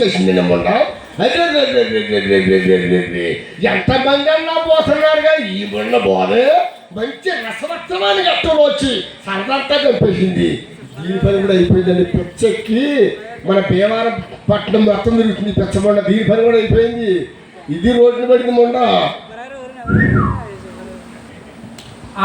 వచ్చేసింది నమ్మంట ఎంత మంది అన్నా పోతున్నారు కానీ ఈ మొన్న పోదే మంచి రసవత్తరాన్ని గట్టంలో వచ్చి సరదంతా చంపేసింది. దీని పని కూడా అయిపోయిందండి. పిచ్చెక్కి మన భీమవరం పట్టణం మొత్తం తిరుగుతుంది. పెచ్చమండ దీని పని కూడా అయిపోయింది. ఇది రోడ్డున పడింది మొండ.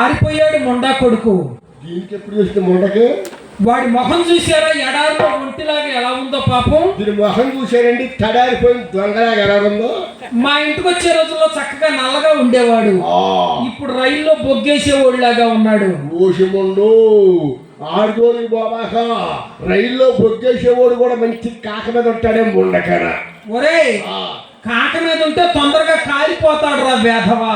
ఆరిపోయాడు మొండా కొడుకు. దీనికి ఎప్పుడు చూసింది మొండకి? వాడి మొహం చూసారా ఎడారిలో ఒంటిలాగా ఎలా ఉందో పాపం. దీని మొహం చూశారండి తడారిపోయింది దొంగలాగా ఎలా ఉందో. మా ఇంటికి వచ్చే రోజుల్లో చక్కగా నల్లగా ఉండేవాడు. ఆ, ఇప్పుడు రైల్లో బొగ్గేసేవాడిలాగా ఉన్నాడు. ఓషముండు ఆడుకోని బాబాక రైల్లో బొగ్గేసేవాడు కూడా మంచి కాక మీద ఉంటాడే ముండకన ఒరేయ్ కాక మీద ఉంటే తొందరగా కాలిపోతాడు రా వేధవా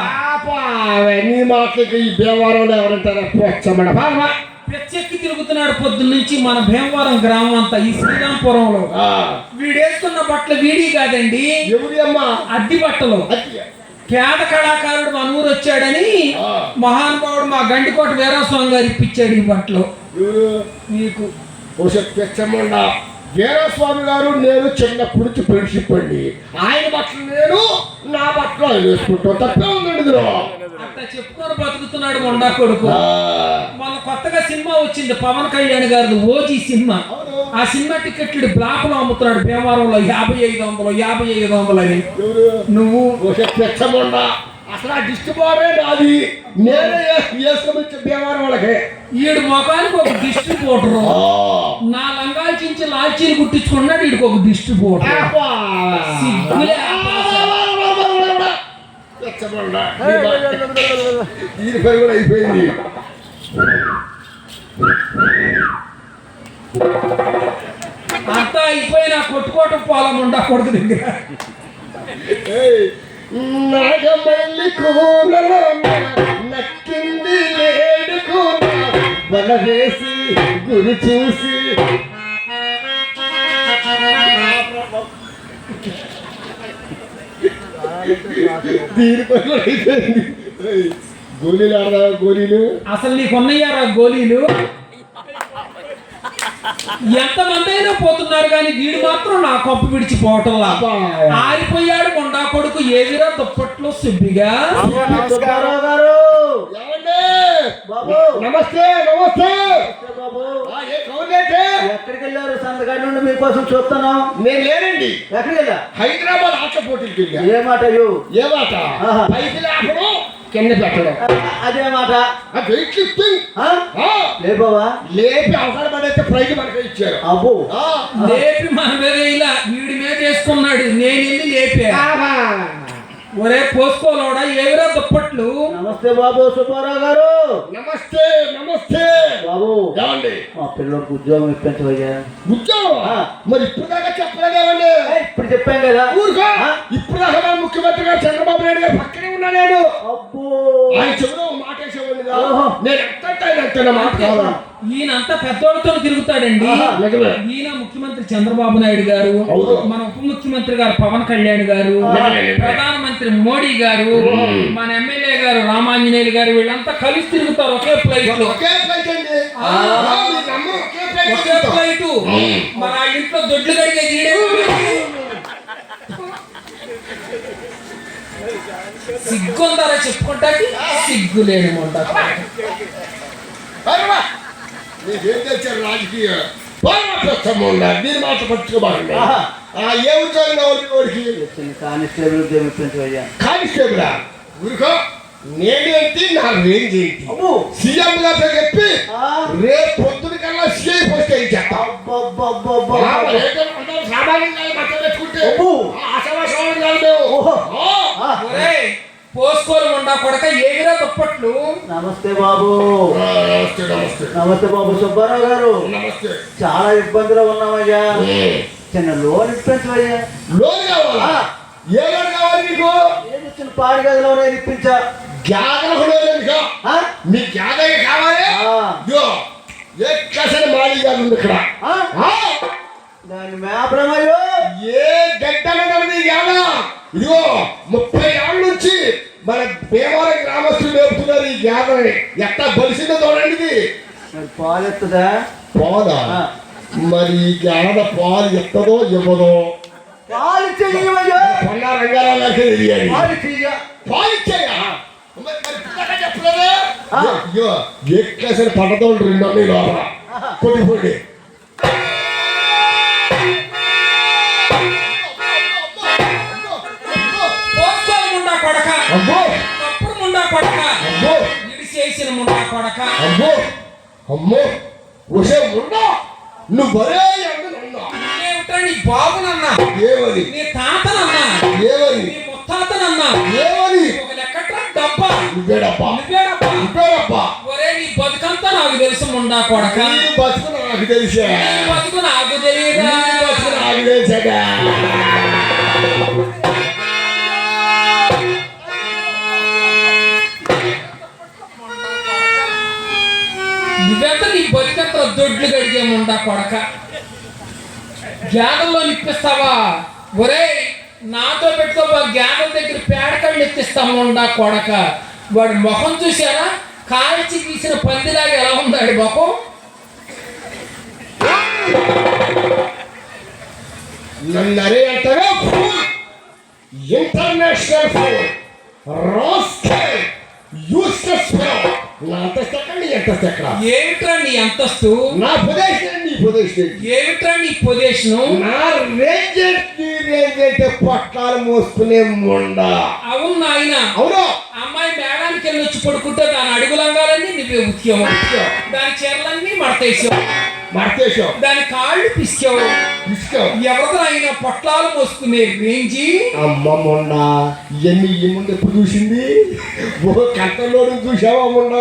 అవన్నీ మాటలకి ఈ భీమవరంలో ఎవరంటారా? పోచ్చమడ. బాబా పెచ్చెక్కి తిరుగుతున్నాడు పొద్దున్న నుంచి మన భీమవరం గ్రామం అంతా ఈ శ్రీరాంపురంలో. వీడేసుకున్న బట్టలు వీడి కాదండి. ఎవరి అమ్మా? అద్దె బట్టలు. పేద కళాకారుడు మన ఊరు వచ్చాడని. మహానుభావుడు మా గండికోట వీరాస్వామి గారు ఇప్పించాడు ఈ బట్టలు. మీకు వీరస్వామి గారు నేను చిన్నప్పుడు నుంచి ఫ్రెండ్షిప్ అండి. ఆయన బట్టలు నేను నా బట్టలు ఆయన వేసుకుంటాం తప్పే ఉందండి ఇందులో. అట్లా చెప్పుకొని బతుకుతున్నాడు మొండా కొడుకు. మన కొత్తగా సినిమా వచ్చింది పవన్ కళ్యాణ్ గారిది ఓజీ సినిమా. ఆ సినిమా టికెట్లు బ్లాక్లో అమ్ముతున్నాడు భీమవరంలో యాభై ఐదు వందలు యాభై ఐదు వందలు అని. నువ్వు? అసలు ఆ డిస్ట్ బాబే నాది. నేనే వేసుకొని భీమవరం వాళ్ళకి. ఈడు ముఖానికి ఒక డిస్ట్రిబ్యూటర్ చించి లాల్చీలు కుట్టించుకున్నాడు వీడికి ఒక డిస్ట్రిబ్యూటర్ సిగ్గులే. కూడా అయిపోయింది అంతా అయిపోయినా కొట్టుకోవటం పోలం ఉండా కొడుకు దగ్గర ఏయ్, నాగమల్లి నక్కింది లేడు కూన వల వేసి గురి చూసి దీని కూడా గోళీలు గోళీలు అసలు నీకు ఉన్నాయారా గోళీలు? ఎంతమంది అయినా పోతున్నారు కానీ వీడు మాత్రం నా కప్పు విడిచిపోవటంలా. ఆరిపోయాడు మొండా కొడుకు ఏదిరా దుప్పట్లో సుబ్బిగా. నమస్తే నమస్తే బాబు ఆ, ఏ కౌలేటే? ఎక్కడికి వెళ్ళారు సంతకాడి నుండి మీకోసం చూస్తున్నాం నేను లేనండి. ఎక్కడికి వెళ్ళా? హైదరాబాద్ ఆట వెళ్ళా. ఏ మాట ఏ మాట. పైకి లేపడం కింద పెట్టడం. అదే మాట. Weight lifting. లేబావా లేపి అవసరం పడైతే ప్రైజ్ మనకి ఇచ్చారు. అబ్బో. ఆ, లేపి మన మీద ఇలా వీడి మీద వేసుకున్నాడు. నేను వెళ్ళి లేపా. ఒరే పోసుకోలోడా ఏవిరా దుప్పట్లు? నమస్తే బాబు సుబ్బారావు గారు. నమస్తే నమస్తే. బాబు ఏమండి? మా పిల్లలకు ఉద్యోగం ఇప్పించవయ్యా. ఉద్యోగం. మరి ఇప్పుడు దాకా చెప్పలేదేమండి? ఏయ్, ఇప్పుడు చెప్పాం కదా. ఊరుకో? ఇప్పుడు దాకా ముఖ్యమంత్రి గారు చంద్రబాబు నాయుడు గారు పక్కనే ఉన్నా నేను. అబ్బో. ఆయన ఒక మాట వేసేవాడిని. నేను ఎంత ఆయన ఎంత మాట కాదు. ఈయనంతా పెద్దోళ్ళతో తిరుగుతాడండి. ఈయన ముఖ్యమంత్రి చంద్రబాబు నాయుడు గారు. మన ఉప ముఖ్యమంత్రి గారు పవన్ కళ్యాణ్ గారు. ప్రధానమంత్రి మోడీ గారు మన ఎమ్మెల్యే గారు రామాంజనేయులు గారు వీళ్ళంతా కలిసి తిరుగుతారు ఒకే ఫ్లైట్లో. ఒకే ఫ్లైట్ ఆ. ఇంట్లో దొడ్లు కడిగే సిగ్గుందారా చెప్పుకుంటాకి సిగ్గు లేని మొండ అరవా! మీకేం తెచ్చారు రాజకీయ పోరాటం ఉన్నారు మీరు మాట పట్టుకోబాకండి ఆహా. ఆ, ఏ ఉద్యోగం కావాలి వాడికి? చిన్న కానిస్టేబుల్ ఉద్యోగం ఇప్పించవయ్యా కానిస్టేబుల్ ఊరుకో. నేనేంటి? నా రేంజ్ ఏంటి అబ్బో. సీఎం గారితో చెప్పి ఆ? రేపు పొద్దున కల్లా సీఐ పోస్ట్ చేస్తాం అబ్బబ్బబ్బబ్బబ్బ. సామాన్యంగా మతం పెట్టుకుంటే. అబ్బో. అసలు కాదు ఉండా కొడక ఏమిరా దుప్పట్లు? నమస్తే బాబు. నమస్తే నమస్తే. నమస్తే బాబు సుబ్బారావు గారు. నమస్తే. చాలా ఇబ్బందిలో ఉన్నామయ్యా. చిన్న లోన్ ఇప్పించవయ్యా లోన్ కావాలా. ఏ లోన్ కావాలి నీకు? ఏది చిన్న పాడి గదిలో ఇప్పించా? జాగ్రత్త? మీ జాగ్రత్త కావాలి? ఎక్కసరి మాలి గారు ఉంది ఇక్కడ. దాని మేపడమయ్యో ఏ యాదా ఇదిగో ముప్పై మన భీమవరం గ్రామస్తులు మేపుతున్నారు ఈ గ్యాదరని ఎట్లా బలిసిందో చూడండి ఇది. మరి పాలెత్తుదా పోదా. మరి ఈ గాడ పాలు ఎత్తదో ఇవ్వదో? పాలు చెయ్యమయ్యా పన్నా తెలియాలి. పాలు చెయ్య పాలు ఇచ్చాయా మరి మరి పిల్లగా చెప్పలేదా? ఆ. అయ్యో ఎక్కేసరి పడతోడు రెండు అన్నీ లోపల. కొట్టి కొట్టి అమ్మో అమ్మో ఉషే ఉండా నువ్వు బరే ఏమిట్రా నీ బాబునన్నా? ఏమని? నీ తాతనన్నా? ఏమని? నీ ముత్తాతనన్నా? ఏమని? ఒక లెక్కట్రా డబ్బా. నువ్వేడప్పా నువ్వేడబ్బా. నువ్వేడప్పా ఒరే నీ బతుకంతా నాకు తెలుసు ముండా కొడక. నీ బతుకు నాకు తెలిసే. నీ బతుకు నాకు తెలియదా నీ బతుకు నాకు తెలిసాగా. దొడ్లు కడిగేముండా కొడక. జ్ఞానంలో నిప్పిస్తావా? ఒరే నాతో పెట్టుకోబా జ్ఞానం దగ్గర పేడకళ్ళు ఎత్తిస్తాముండా కొడక. వాడి ముఖం చూసారా కాల్చి తీసిన పందిలాగా ఎలా ఉందాడు ముఖం? నన్నరే అంటారా international phone. Rascal useless phone. నా అంతస్తు ఎక్కడ నీ అంతస్తు ఎక్కడ? ఏమిట్రా నీ అంతస్తు? నా పొజిషన్ నీ పొజిషన్. ఏమిట్రా నీ పొజిషను? నా రేంజ్ నీ రేంజ్ అంటే పొట్టాలు మోసుకునే ముండ. అవును నాయన. అవును. అమ్మాయి మేడానికి వెళ్ళి వచ్చి పడుకుంటే దాని అడుగులంగాలన్నీ నువ్వే ఉతికావు దాని చీరలన్నీ మడతేసావు. మర్చేసావు దాని కాళ్ళు పిసికావు. తీసుకో ఎవరితో అయినా పొట్లాలు మోసుకునే రేంజి? అమ్మ మొండ ఇవన్నీ ఈ ముందు ఎప్పుడు చూసింది? ఓ కంటలో నుంచి చూసావా మొండ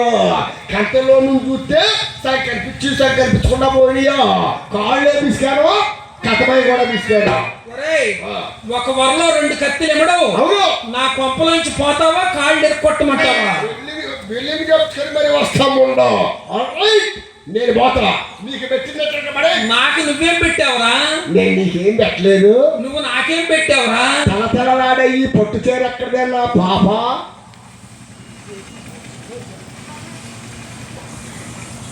కంటలో నుంచి చూస్తే సగం కనిపించి సగం కనిపించకుండా పోయా కాళ్ళే పిసికాను కథమై కూడా పిసికాను ఒక వరలో రెండు కత్తిలు అవును. నా కొంపలోంచి పోతావా కాళ్ళు ఎరకొట్టమంటావా వెళ్ళింది చెప్పుకొని మరి వస్తాముండో నేను పోతా నీకు పెట్టినట్టు నాకు నువ్వేం పెట్టావురా? నేను నీకేం పెట్టలేదు. నువ్వు నాకేం పెట్టావురా? తల ఈ పొట్టు చీర ఎక్కడదే నా పాప?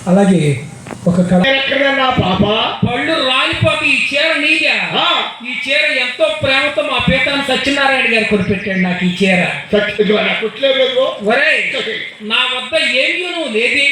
అలాగే ఒక కళ ఎక్కడదే నా పాప? పళ్ళు రాలిపోతే ఈ చీర నీదే? ఆ, ఈ చీర ఎంతో ప్రేమతో మా పీతాన్ని సత్యనారాయణ గారు కొనిపెట్టాడు నాకు ఈ చీర. సత్యం నా కుట్లేదు. ఒరే నా వద్ద ఏమీ నువ్వు లేదే.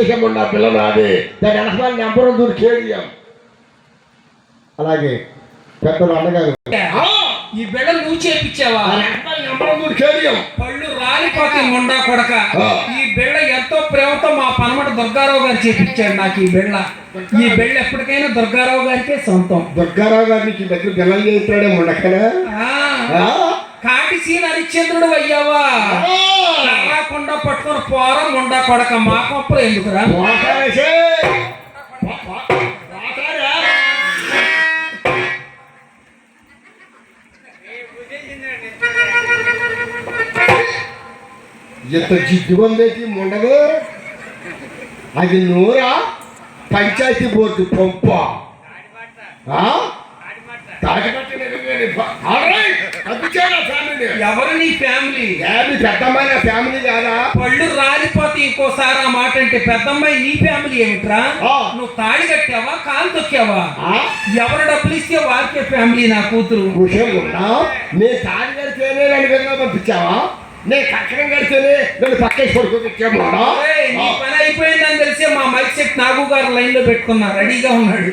ఇచ్చేసాముండ పిల్ల నాది. దాని వెనకాల నెంబర్ దూరికేడియం అలాగే పెద్దలు అన్నగారు. ఆ! ఈ బిడ్డ నువ్వు చేపించావా? పళ్ళు రాలిపోతే ముండా కొడక. ఆ. ఈ బిళ్ళ ఎంతో ప్రేమతో మా పనమట దుర్గారావు గారు చేపించాడు నాకు ఈ బిళ్ళ. ఈ బిళ్ళ ఎప్పటికైనా దుర్గారావు గారికే సొంతం. దుర్గారావు గారికి దగ్గర పిల్లలు చేస్తాడే ఉండకనా ఆ, కాటి సీన్ హరిశ్చంద్రుడు అయ్యావా? కర్రాకుండా పట్టుకొని పోరా ముండా కొడక మా కొప్పలు ఎందుకురా? ఎంత జిడ్డుగుందేటి ఉండదు అది నూరా? పంచాయతీ బోర్డు పంప. ఆ? ఫ్యామిలీని. ఎవరు నీ ఫ్యామిలీ? ఏమి పెద్దమ్మాయి ఫ్యామిలీ కాదా? పళ్ళు రాలిపోతే ఇంకోసారి ఆ మాట అంటే పెద్దమ్మాయి నీ ఫ్యామిలీ ఏమిట్రా. నువ్వు తాళి కట్టావా కాలు తొక్కావా? ఎవరు డబ్బులు ఇస్తే వారికే ఫ్యామిలీ నా కూతురు. విషయం నేను తాడి కడితేనే నన్ను విధంగా పంపించావా? నేను కక్కడం కడితేనే నన్ను పక్కేసి పడుకోబెట్టాము నీ పని అయిపోయిందని తెలిసి మా మైక్ సెట్ నాగు గారు లైన్లో పెట్టుకున్నా రెడీగా ఉన్నాడు.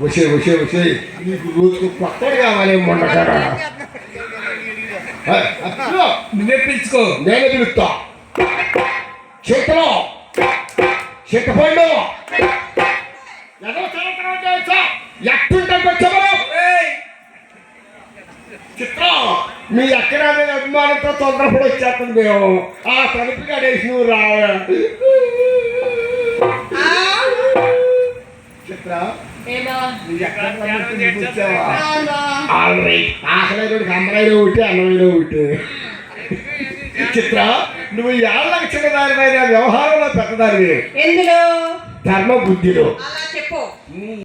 వచ్చే వచ్చే వచ్చే. నీకు రోజుకు కొత్తది కావాలి మొండకారా నువ్వే పిలుచుకో. నేనే పిలుస్తా. చేతిలో. ఏయ్, చిత్రం మీ ఎక్కడ మీద అభిమానంతో తొందరపడి వచ్చేస్తుంది మేము. ఆ తలుపు కడేసి నువ్వు రా ఆకలైన అమ్మలైన ఒకటి అన్నమైన ఒకటి చిత్ర నువ్వు ఏళ్ళకి చిన్నదానిపైన వ్యవహారంలో పెద్దదానివి ఎందులో? ధర్మ బుద్ధిలో అలా చెప్పు.